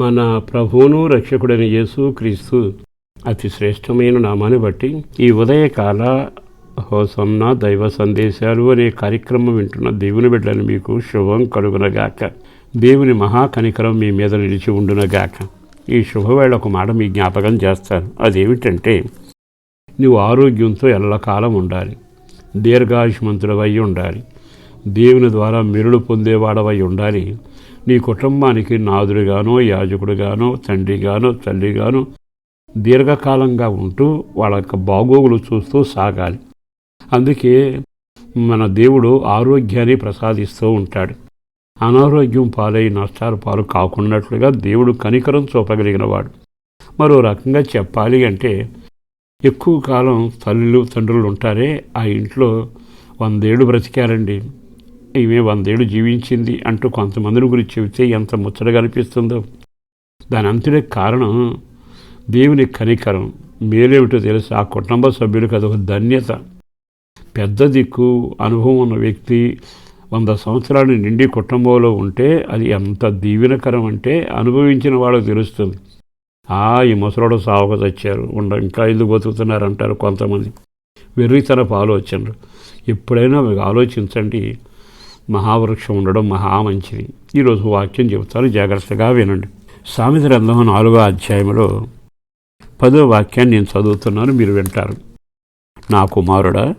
మన ప్రభువును రక్షకుడైన యేసు క్రీస్తు అతి శ్రేష్టమైన నామాన్ని బట్టి ఈ ఉదయకాల హోసన్న దైవ సందేశాలు అనే కార్యక్రమం వింటున్న దేవుని బిడ్డలను మీకు శుభం కలుగునగాక. దేవుని మహాకనికరం మీ మీద నిలిచి ఉండునగాక. ఈ శుభవేళ ఒక మాట మీ జ్ఞాపకం చేస్తాను. అదేమిటంటే నువ్వు ఆరోగ్యంతో ఎల్లకాలం ఉండాలి. దీర్ఘాయుష్మంతుడవై ఉండాలి. దేవుని ద్వారా మెరుడు పొందేవాడవై ఉండాలి. నీ కుటుంబానికి నాదుడిగానో యాజకుడిగానో తండ్రిగానో తల్లిగానో దీర్ఘకాలంగా ఉంటూ వాళ్ళ యొక్క బాగోగులు చూస్తూ సాగాలి. అందుకే మన దేవుడు ఆరోగ్యాన్ని ప్రసాదిస్తూ ఉంటాడు. అనారోగ్యం పాలై నష్టాలు పాలు కాకున్నట్లుగా దేవుడు కనికరం చూపగలిగినవాడు. మరో రకంగా చెప్పాలి అంటే ఎక్కువ కాలం తల్లులు తండ్రులు ఉంటారే ఆ ఇంట్లో వందేళ్ళు బ్రతికారండి. ఈమె వందేళ్ళు జీవించింది అంటూ కొంతమందిని గురించి చెబితే ఎంత ముచ్చటగా అనిపిస్తుందో. దాని అంతుడే కారణం దేవుని కనికరం. మేలేమిటో తెలుసు? ఆ కుటుంబ సభ్యులకు అదొక ధన్యత. పెద్ద దిక్కు అనుభవం ఉన్న వ్యక్తి వంద సంవత్సరాలు నిండి కుటుంబంలో ఉంటే అది ఎంత దీవెనకరం అంటే అనుభవించిన వాళ్ళకు తెలుస్తుంది. ఆ ఈ ముసలోడు సావక తెచ్చారు. ఉండ ఇంకా ఎందుకు బతుకుతున్నారు అంటారు కొంతమంది వెర్రితనపు ఆలోచనలు. ఎప్పుడైనా మీకు ఆలోచించండి. మహావృక్షం ఉండడం మహా మంచిది. ఈరోజు వాక్యం చెబుతారు జాగ్రత్తగా వినండి. సామెత గ్రంథం నాలుగో అధ్యాయంలో పదో వాక్యాన్ని నేను చదువుతున్నాను. మీరు వింటారు. నా కుమారుడా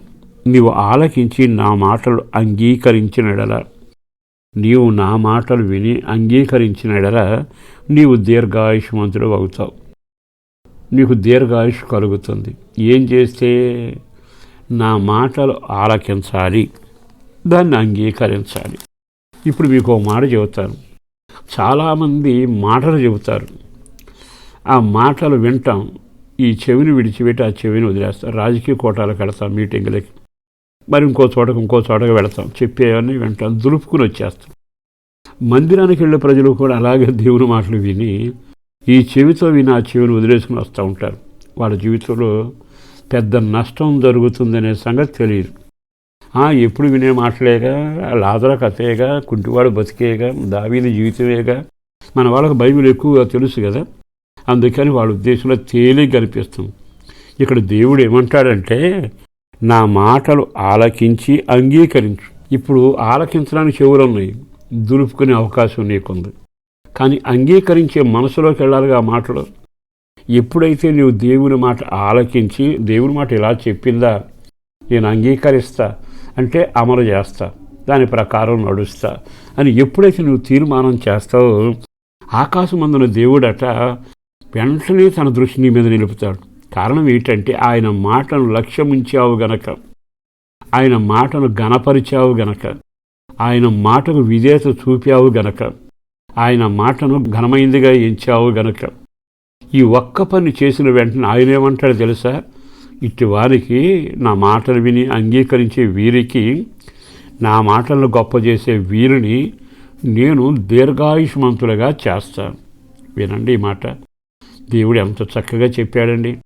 నీవు ఆలకించి నా మాటలు అంగీకరించినడల నీవు నా మాటలు విని అంగీకరించినడల నీవు దీర్ఘాయుష్మంతుడు అవుతావు. నీకు దీర్ఘాయుష్ కలుగుతుంది. ఏం చేస్తే నా మాటలు ఆలకించాలి? దాన్ని అంగీకరించాలి. ఇప్పుడు మీకు ఒక మాట చెబుతాను. చాలామంది మాటలు చెబుతారు. ఆ మాటలు వింటాం. ఈ చెవిని విడిచిపెట్టి ఆ చెవిని వదిలేస్తాం. రాజకీయ కోటాలకు వెళతాం మీటింగులకి. మరి ఇంకో చోటకు ఇంకో చోటకు వెళతాం. చెప్పేవన్నీ వింటాం. దులుపుకుని వచ్చేస్తాం. మందిరానికి వెళ్ళే ప్రజలు కూడా అలాగే దేవుని మాటలు విని ఈ చెవితో విని ఆ చెవిని వదిలేసుకుని వస్తూ ఉంటారు. వాళ్ళ జీవితంలో పెద్ద నష్టం జరుగుతుందనే సంగతి తెలియదు. ఎప్పుడు వినే మాటలేగా లాదర కథేగా కుంటివాడు బతికేగా దావీది జీవితమేగా. మన వాళ్ళకి బైబిల్ ఎక్కువగా తెలుసు కదా. అందుకని వాళ్ళ ఉద్దేశంలో తేలిక కనిపిస్తుంది. ఇక్కడ దేవుడు ఏమంటాడంటే నా మాటలు ఆలకించి అంగీకరించు. ఇప్పుడు ఆలకించడానికి చెవులు ఉన్నాయి. దులుపుకునే అవకాశం నీకుంది. కానీ అంగీకరించే మనసులోకి వెళ్ళాలిగా ఆ మాటలు. ఎప్పుడైతే నీవు దేవుని మాట ఆలకించి దేవుని మాట ఇలా చెప్పిందా నేను అంగీకరిస్తా అంటే అమలు చేస్తా. దాని ప్రకారం నడుస్తా. అని ఎప్పుడైతే నువ్వు తీర్మానం చేస్తావో ఆకాశమందున దేవుడట వెంటనే తన దృష్టి నీ మీద నిలుపుతాడు. కారణం ఏంటంటే ఆయన మాటను లక్ష్యముంచావు గనక ఆయన మాటను గణపరిచావు గనక ఆయన మాటకు విధేయత చూపావు గనక ఆయన మాటను ఘనమైందిగా ఎంచావు గనక ఈ ఒక్క పని చేసిన వెంటనే ఆయన ఏమంటాడు తెలుసా? ఇట్టి వారికి నా మాటలు విని అంగీకరించే వీరికి నా మాటలను గొప్ప చేసే వీరిని నేను దీర్ఘాయుష్మంతులుగా చేస్తాను. వినండి ఈ మాట. దేవుడు ఎంత చక్కగా చెప్పాడండి.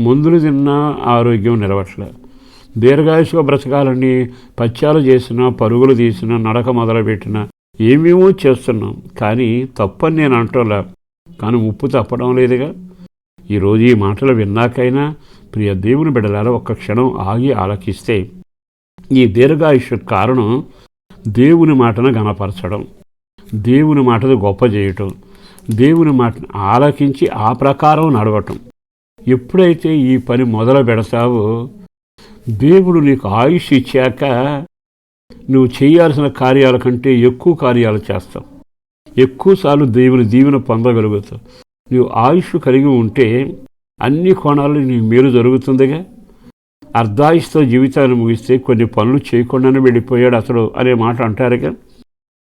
ముందులు తిన్నా ఆరోగ్యం నిలవట్లే. దీర్ఘాయుషుగా బ్రతకాలని పత్యాలు చేసినా పరుగులు తీసినా నడక మొదలుపెట్టినా ఏమేమో చేస్తున్నాం. కానీ తప్పని నేను అంటోలా. కానీ ఉప్పు తప్పడం లేదుగా. ఈరోజు ఈ మాటలు విన్నాకైనా ప్రియ దేవుని బిడలారా ఒక్క క్షణం ఆగి ఆలకిస్తే ఈ దీర్ఘాయుష్ కారణం దేవుని మాటను గణపరచడం దేవుని మాటను గొప్ప చేయటం దేవుని మాటను ఆలకించి ఆ ప్రకారం నడవటం. ఎప్పుడైతే ఈ పని మొదలు పెడతావో దేవుడు నీకు ఆయుష్ ఇచ్చాక నువ్వు చేయాల్సిన కార్యాల కంటే ఎక్కువ కార్యాలు చేస్తావు. ఎక్కువసార్లు దేవుని దీవెన పొందగలుగుతావు. నువ్వు ఆయుష్ కలిగి ఉంటే అన్ని కోణాలు నీ మేలు జరుగుతుందిగా. అర్ధాయుస్తో జీవితాన్ని ముగిస్తే కొన్ని పనులు చేయకుండానే వెళ్ళిపోయాడు అసలు అనే మాట అంటారుగా.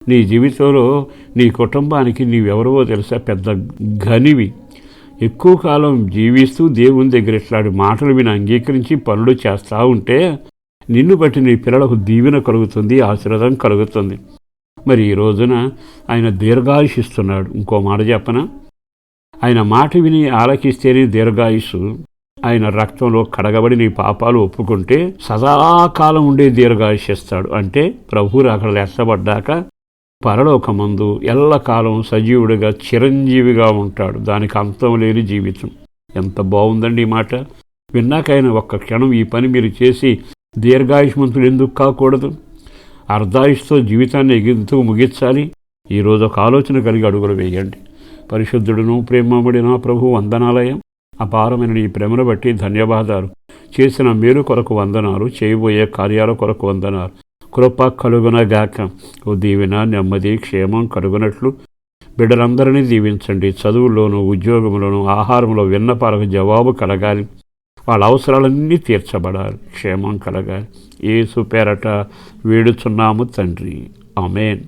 నీ జీవితంలో నీ కుటుంబానికి నీవెవరవో తెలుసా? పెద్ద ఘనివి. ఎక్కువ కాలం జీవిస్తూ దేవుని దగ్గర ఇట్లాంటి మాటలు విని అంగీకరించి పనులు చేస్తూ ఉంటే నిన్ను బట్టి నీ పిల్లలకు దీవెన కలుగుతుంది ఆశీర్వాదం కలుగుతుంది. మరి ఈ రోజున ఆయన దీర్ఘాయుషిస్తున్నాడు ఇంకో మాట చెప్పనా? ఆయన మాట విని ఆలకిస్తేనే దీర్ఘాయుషు ఆయన రక్తంలో కడగబడి నీ పాపాలు ఒప్పుకుంటే సదాకాలం ఉండే దీర్ఘాయుషిస్తాడు అంటే ప్రభు అక్కడ లెక్కబడ్డాక పరలోకమందు ఎల్లకాలం సజీవుడిగా చిరంజీవిగా ఉంటాడు. దానికి అంతం లేని జీవితం. ఎంత బాగుందండి ఈ మాట. విన్నాకైనా ఒక్క క్షణం ఈ పని మీరు చేసి దీర్ఘాయుష్మంతులు ఎందుకు కాకూడదు? అర్ధాయుష్తో జీవితాన్ని ఎగింతూ ముగించాలి. ఈరోజు ఒక ఆలోచన కలిగి అడుగులు వేయండి. పరిశుద్ధుడును ప్రేమముడిన ప్రభు వందనాలయం. అపారమైన ఈ ప్రేమను బట్టి ధన్యవాదాలు. చేసిన మేలు కొరకు వందనాలు చేయబోయే కార్యాల కొరకు వందనాలు. కృప కలుగునగాక. ఓ దీవెన నెమ్మది క్షేమం కలుగునట్లు. బిడ్డలందరినీ దీవించండి. చదువుల్లోనూ ఉద్యోగంలోనూ ఆహారంలో విన్నపాలకు జవాబు కలగాలి. వాళ్ళ అవసరాలన్నీ తీర్చబడాలి. క్షేమం కలగాలి. ఏసు పేరట వేడుచున్నాము తండ్రి. ఆమెన్.